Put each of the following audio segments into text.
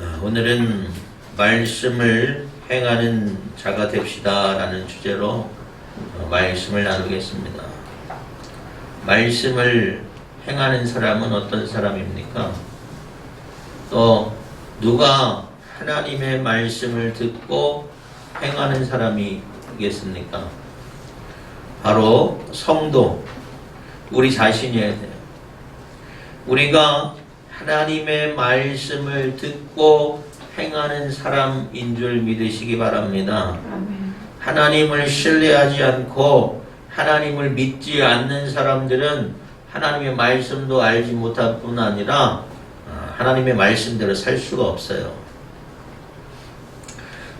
어, 오늘은 말씀을 행하는 자가 됩시다 라는 주제로 어, 말씀을 나누겠습니다. 말씀을 행하는 사람은 어떤 사람입니까? 또 누가 하나님의 말씀을 듣고 행하는 사람이겠습니까? 바로 성도, 우리 자신이어야 돼요. 우리가 하나님의 말씀을 듣고 행하는 사람인 줄 믿으시기 바랍니다. 아멘. 하나님을 신뢰하지 않고 하나님을 믿지 않는 사람들은 하나님의 말씀도 알지 못할 뿐 아니라 아, 하나님의 말씀대로 살 수가 없어요.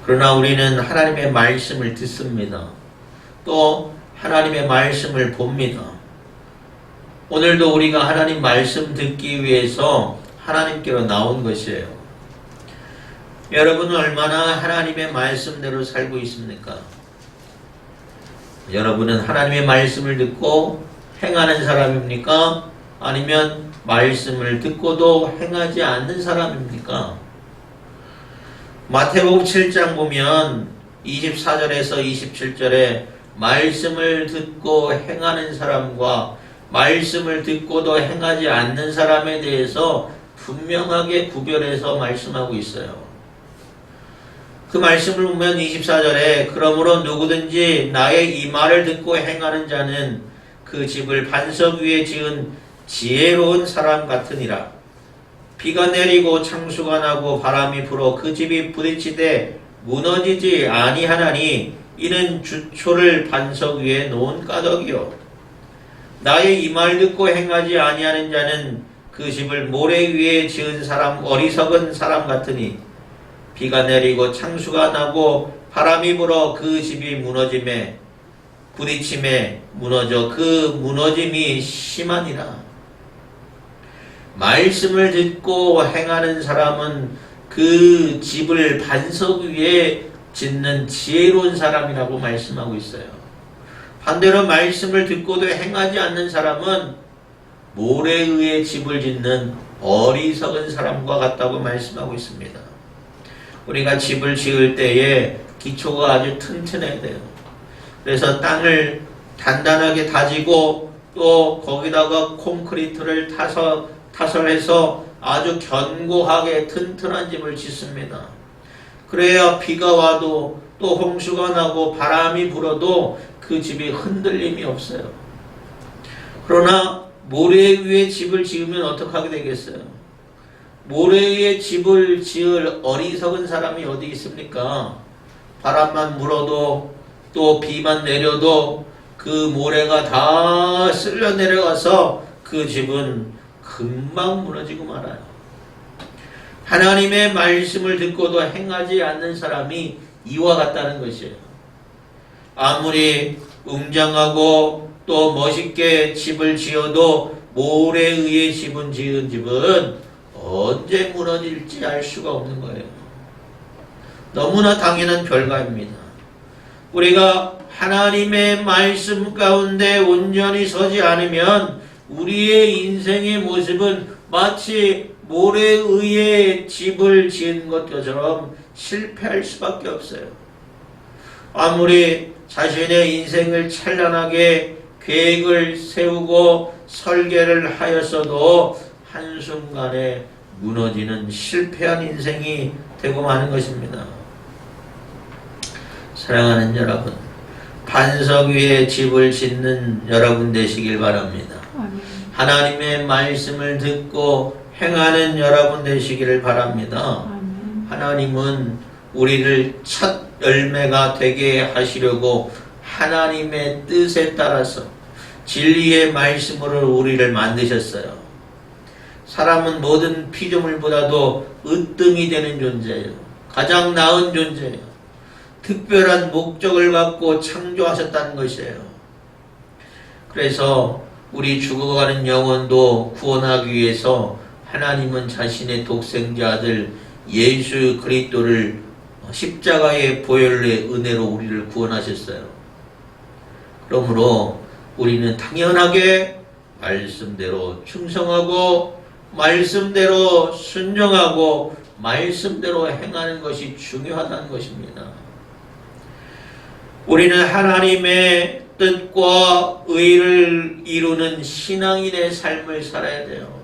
그러나 우리는 하나님의 말씀을 듣습니다. 또 하나님의 말씀을 봅니다. 오늘도 우리가 하나님 말씀 듣기 위해서 하나님께로 나온 것이에요. 여러분은 얼마나 하나님의 말씀대로 살고 있습니까? 여러분은 하나님의 말씀을 듣고 행하는 사람입니까? 아니면 말씀을 듣고도 행하지 않는 사람입니까? 마태복음 7장 보면 24절에서 27절에 말씀을 듣고 행하는 사람과 말씀을 듣고도 행하지 않는 사람에 대해서 분명하게 구별해서 말씀하고 있어요. 그 말씀을 보면 24절에 그러므로 누구든지 나의 이 말을 듣고 행하는 자는 그 집을 반석 위에 지은 지혜로운 사람 같으니라. 비가 내리고 창수가 나고 바람이 불어 그 집이 부딪히되 무너지지 아니하나니 이는 주초를 반석 위에 놓은 까덕이요. 나의 이 말 듣고 행하지 아니하는 자는 그 집을 모래 위에 지은 사람 어리석은 사람 같으니 비가 내리고 창수가 나고 바람이 불어 그 집이 무너짐에 부딪힘에 무너져 그 무너짐이 심하니라. 말씀을 듣고 행하는 사람은 그 집을 반석 위에 짓는 지혜로운 사람이라고 말씀하고 있어요. 반대로 말씀을 듣고도 행하지 않는 사람은 모래에 의해 집을 짓는 어리석은 사람과 같다고 말씀하고 있습니다. 우리가 집을 지을 때에 기초가 아주 튼튼해야 돼요. 그래서 땅을 단단하게 다지고 또 거기다가 콘크리트를 타서 타설해서 아주 견고하게 튼튼한 집을 짓습니다. 그래야 비가 와도 또 홍수가 나고 바람이 불어도 그 집이 흔들림이 없어요. 그러나 모래 위에 집을 지으면 어떻게 되겠어요? 모래 위에 집을 지을 어리석은 사람이 어디 있습니까? 바람만 불어도 또 비만 내려도 그 모래가 다 쓸려 내려가서 그 집은 금방 무너지고 말아요. 하나님의 말씀을 듣고도 행하지 않는 사람이 이와 같다는 것이에요. 아무리 웅장하고 또 멋있게 집을 지어도 모래에 의해 집은 지은 집은 언제 무너질지 알 수가 없는 거예요. 너무나 당연한 결과입니다. 우리가 하나님의 말씀 가운데 온전히 서지 않으면 우리의 인생의 모습은 마치 모래에 의해 집을 지은 것처럼 실패할 수밖에 없어요. 아무리 자신의 인생을 찬란하게 계획을 세우고 설계를 하였어도 한순간에 무너지는 실패한 인생이 되고 마는 것입니다. 사랑하는 여러분, 반석 위에 집을 짓는 여러분 되시길 바랍니다. 아멘. 하나님의 말씀을 듣고 행하는 여러분 되시기를 바랍니다. 아멘. 하나님은 우리를 첫 열매가 되게 하시려고 하나님의 뜻에 따라서 진리의 말씀으로 우리를 만드셨어요. 사람은 모든 피조물보다도 으뜸이 되는 존재예요. 가장 나은 존재예요. 특별한 목적을 갖고 창조하셨다는 것이에요. 그래서 우리 죽어가는 영혼도 구원하기 위해서 하나님은 자신의 독생자 아들 예수 그리스도를 십자가의 보혈의 은혜로 우리를 구원하셨어요. 그러므로 우리는 당연하게 말씀대로 충성하고 말씀대로 순종하고 말씀대로 행하는 것이 중요하다는 것입니다. 우리는 하나님의 뜻과 의를 이루는 신앙인의 삶을 살아야 돼요.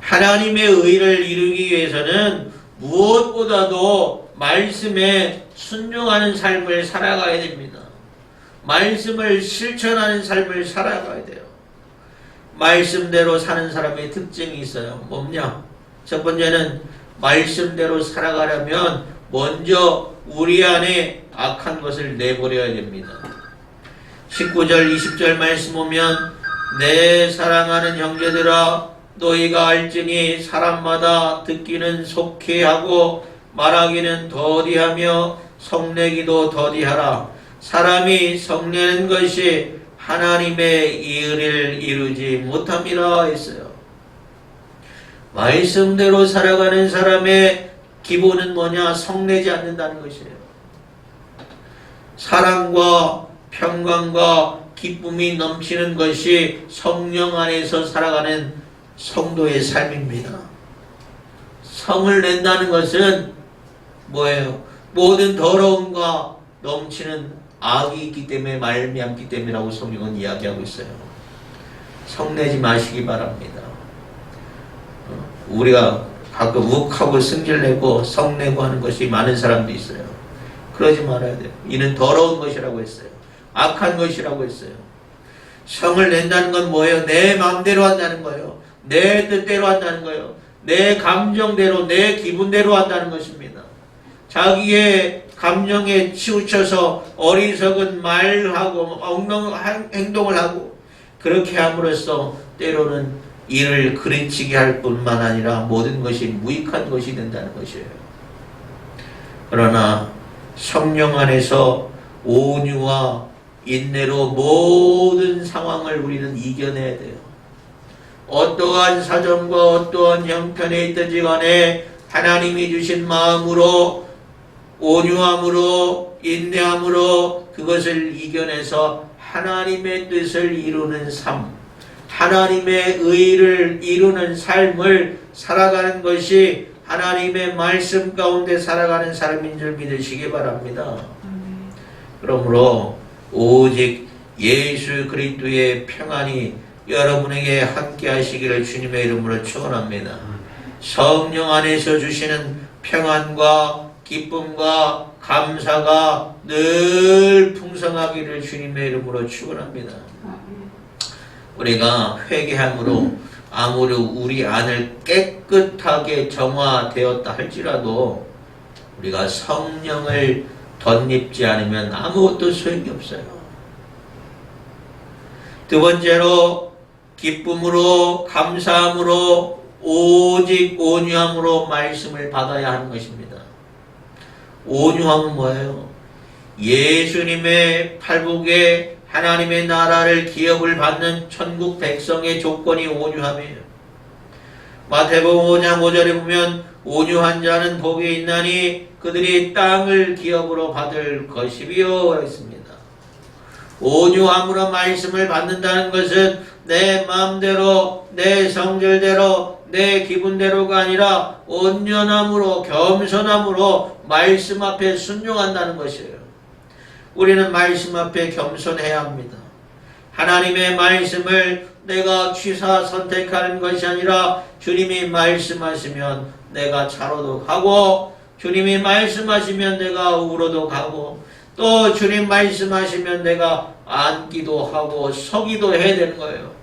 하나님의 의를 이루기 위해서는 무엇보다도 말씀에 순종하는 삶을 살아가야 됩니다. 말씀을 실천하는 삶을 살아가야 돼요. 말씀대로 사는 사람의 특징이 있어요. 뭐냐? 첫 번째는 말씀대로 살아가려면 먼저 우리 안에 악한 것을 내버려야 됩니다. 19절, 20절 말씀 보면 내 사랑하는 형제들아 너희가 알지니 사람마다 듣기는 속히 하고 말하기는 더디하며 성내기도 더디하라. 사람이 성내는 것이 하나님의 의를 이루지 못함이라 했어요. 말씀대로 살아가는 사람의 기본은 뭐냐? 성내지 않는다는 것이에요. 사랑과 평강과 기쁨이 넘치는 것이 성령 안에서 살아가는 성도의 삶입니다. 성을 낸다는 것은 뭐예요? 모든 더러움과 넘치는 악이 있기 때문에 말미암기 때문이라고 성경은 이야기하고 있어요. 성내지 마시기 바랍니다. 어, 우리가 가끔 욱하고 승질내고 성내고 하는 것이 많은 사람도 있어요. 그러지 말아야 돼요. 이는 더러운 것이라고 했어요. 악한 것이라고 했어요. 성을 낸다는 건 뭐예요? 내 마음대로 한다는 거예요. 내 뜻대로 한다는 거예요. 내 감정대로, 내 기분대로 한다는 것입니다. 자기의 감정에 치우쳐서 어리석은 말하고 엉망 행동을 하고 그렇게 함으로써 때로는 이를 그르치게 할 뿐만 아니라 모든 것이 무익한 것이 된다는 것이에요. 그러나 성령 안에서 온유와 인내로 모든 상황을 우리는 이겨내야 돼요. 어떠한 사정과 어떠한 형편에 있든지 간에 하나님이 주신 마음으로 온유함으로 인내함으로 그것을 이겨내서 하나님의 뜻을 이루는 삶, 하나님의 의를 이루는 삶을 살아가는 것이 하나님의 말씀 가운데 살아가는 삶인 줄 믿으시기 바랍니다. 그러므로 오직 예수 그리스도의 평안이 여러분에게 함께 하시기를 주님의 이름으로 축원합니다. 성령 안에서 주시는 평안과 기쁨과 감사가 늘 풍성하기를 주님의 이름으로 축원합니다. 우리가 회개함으로 아무리 우리 안을 깨끗하게 정화되었다 할지라도 우리가 성령을 덧입지 않으면 아무것도 소용이 없어요. 두 번째로 기쁨으로 감사함으로 오직 온유함으로 말씀을 받아야 하는 것입니다. 온유함은 뭐예요? 예수님의 팔복에 하나님의 나라를 기업을 받는 천국 백성의 조건이 온유함이에요. 마태복음 5장 5절에 보면 온유한 자는 복이 있나니 그들이 땅을 기업으로 받을 했습니다. 온유함으로 말씀을 받는다는 것은 내 마음대로 내 성질대로 내 기분대로가 아니라 온전함으로 겸손함으로 말씀 앞에 순종한다는 것이에요. 우리는 말씀 앞에 겸손해야 합니다. 하나님의 말씀을 내가 취사 선택하는 것이 아니라 주님이 말씀하시면 내가 차로도 가고 주님이 말씀하시면 내가 우로도 가고 또 주님 말씀하시면 내가 앉기도 하고 서기도 해야 되는 거예요.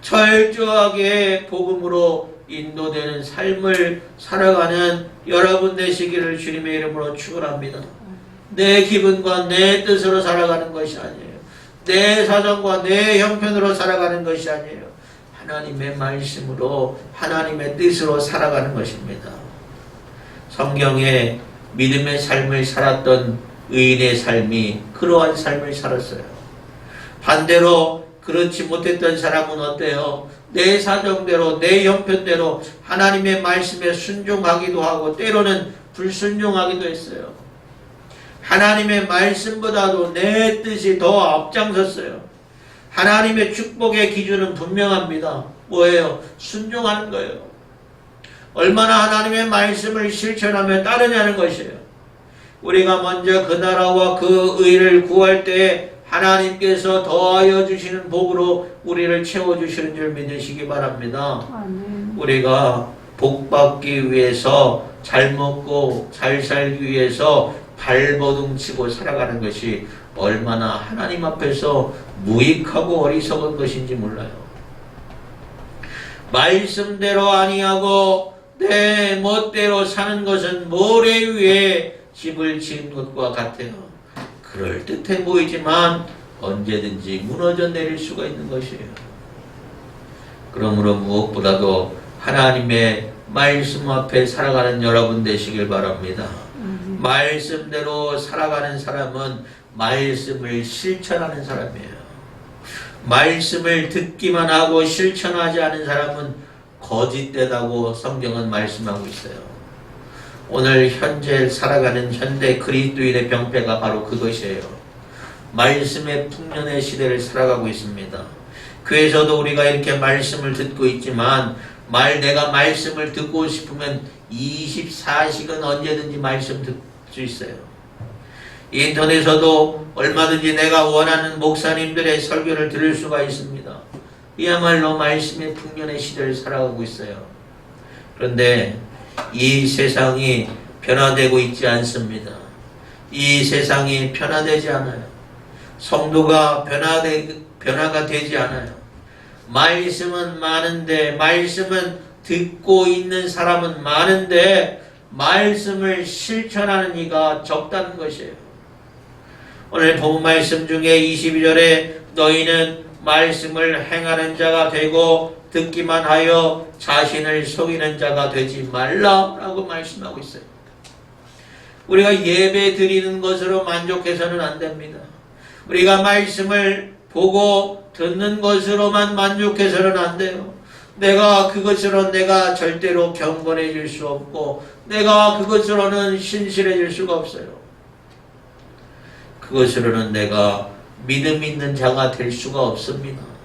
철저하게 복음으로 인도되는 삶을 살아가는 여러분 되시기를 주님의 이름으로 축원합니다. 내 기분과 내 뜻으로 살아가는 것이 아니에요. 내 사정과 내 형편으로 살아가는 것이 아니에요. 하나님의 말씀으로 하나님의 뜻으로 살아가는 것입니다. 성경에 믿음의 삶을 살았던 의인의 삶이 그러한 삶을 살았어요. 반대로 그렇지 못했던 사람은 어때요? 내 사정대로 내 형편대로 하나님의 말씀에 순종하기도 하고 때로는 불순종하기도 했어요. 하나님의 말씀보다도 내 뜻이 더 앞장섰어요. 하나님의 축복의 기준은 분명합니다. 뭐예요? 순종하는 거예요. 얼마나 하나님의 말씀을 실천하며 따르냐는 것이에요. 우리가 먼저 그 나라와 그 의를 구할 때 하나님께서 더하여 주시는 복으로 우리를 채워 주시는 줄 믿으시기 바랍니다. 아멘. 우리가 복 받기 위해서 잘 먹고 잘 살기 위해서 발버둥 치고 살아가는 것이 얼마나 하나님 앞에서 무익하고 어리석은 것인지 몰라요. 말씀대로 아니하고 내 멋대로 사는 것은 모래 위에 집을 지은 것과 같아요. 그럴 듯해 보이지만 언제든지 무너져 내릴 수가 있는 것이에요. 그러므로 무엇보다도 하나님의 말씀 앞에 살아가는 여러분 되시길 바랍니다. 아멘. 말씀대로 살아가는 사람은 말씀을 실천하는 사람이에요. 말씀을 듣기만 하고 실천하지 않은 사람은 거짓되다고 성경은 말씀하고 있어요. 오늘 현재 살아가는 현대 그리스도인의 병폐가 바로 그것이에요. 말씀의 풍년의 시대를 살아가고 있습니다. 교회에서도 우리가 이렇게 말씀을 듣고 있지만 말 내가 말씀을 듣고 싶으면 24시간 언제든지 말씀 듣 수 있어요. 인터넷에서도 얼마든지 내가 원하는 목사님들의 설교를 들을 수가 있습니다. 이야말로 말씀의 풍년의 시대를 살아가고 있어요. 그런데 이 세상이 변화되고 있지 않습니다. 이 세상이 변화되지 않아요. 성도가 변화되, 변화가 되지 않아요. 말씀은 많은데, 말씀은 듣고 있는 사람은 많은데, 말씀을 실천하는 이가 적다는 것이에요. 오늘 본 말씀 중에 22절에 너희는 말씀을 행하는 자가 되고 듣기만 하여 자신을 속이는 자가 되지 말라라고 말씀하고 있어요. 우리가 예배 드리는 것으로 만족해서는 안 됩니다. 우리가 말씀을 보고 듣는 것으로만 만족해서는 안 돼요. 내가 그것으로 내가 절대로 경건해질 수 없고 내가 그것으로는 신실해질 수가 없어요. 그것으로는 내가 믿음 있는 자가 될 수가 없습니다.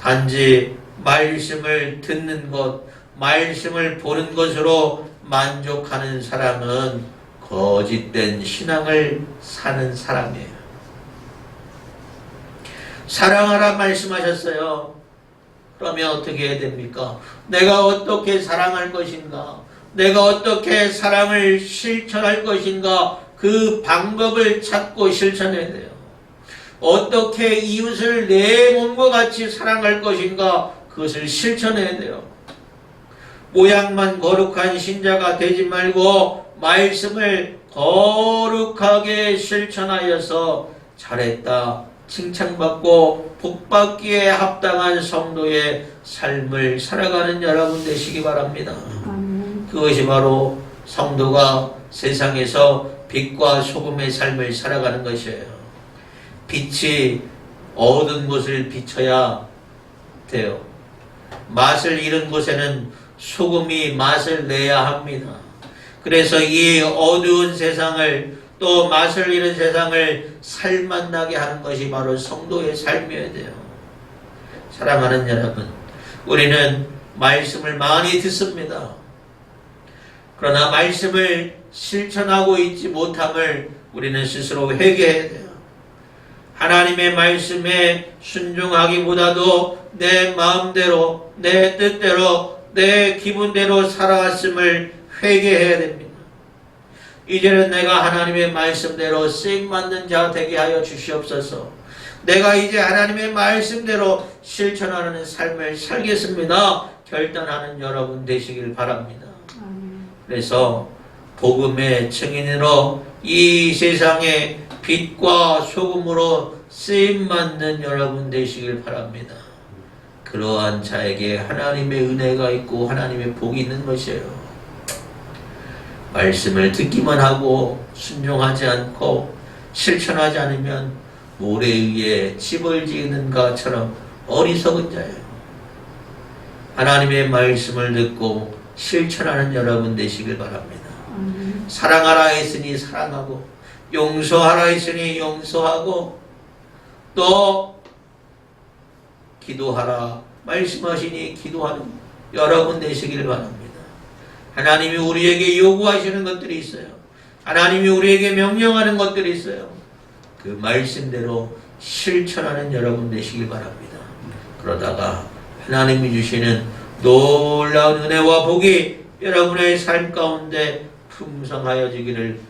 단지 말씀을 듣는 것, 말씀을 보는 것으로 만족하는 사람은 거짓된 신앙을 사는 사람이에요. 사랑하라 말씀하셨어요. 그러면 어떻게 해야 됩니까? 내가 어떻게 사랑할 것인가? 내가 어떻게 사랑을 실천할 것인가? 그 방법을 찾고 실천해야 돼요. 어떻게 이웃을 내 몸과 같이 사랑할 것인가? 그것을 실천해야 돼요. 모양만 거룩한 신자가 되지 말고 말씀을 거룩하게 실천하여서 잘했다. 칭찬받고 복받기에 합당한 성도의 삶을 살아가는 여러분 되시기 바랍니다. 그것이 바로 성도가 세상에서 빛과 소금의 삶을 살아가는 것이에요. 빛이 어두운 곳을 비춰야 돼요. 맛을 잃은 곳에는 소금이 맛을 내야 합니다. 그래서 이 어두운 세상을 또 맛을 잃은 세상을 살맛나게 하는 것이 바로 성도의 삶이어야 돼요. 사랑하는 여러분, 우리는 말씀을 많이 듣습니다. 그러나 말씀을 실천하고 있지 못함을 우리는 스스로 회개해야 돼요. 하나님의 말씀에 순종하기보다도 내 마음대로, 내 뜻대로, 내 기분대로 살아왔음을 회개해야 됩니다. 이제는 내가 하나님의 말씀대로 쓰임 맞는 자 되게 하여 주시옵소서. 내가 이제 하나님의 말씀대로 실천하는 삶을 살겠습니다. 결단하는 여러분 되시길 바랍니다. 그래서 복음의 증인으로 이 세상에 빛과 소금으로 쓰임 받는 여러분 되시길 바랍니다. 그러한 자에게 하나님의 은혜가 있고 하나님의 복이 있는 것이에요. 말씀을 듣기만 하고 순종하지 않고 실천하지 않으면 모래 위에 집을 지는 것처럼 어리석은 자예요. 하나님의 말씀을 듣고 실천하는 여러분 되시길 바랍니다. 사랑하라 했으니 사랑하고 용서하라 했으니 용서하고 또 기도하라 말씀하시니 기도하는 여러분 되시길 바랍니다. 하나님이 우리에게 요구하시는 것들이 있어요. 하나님이 우리에게 명령하는 것들이 있어요. 그 말씀대로 실천하는 여러분 되시길 바랍니다. 그러다가 하나님이 주시는 놀라운 은혜와 복이 여러분의 삶 가운데 풍성하여지기를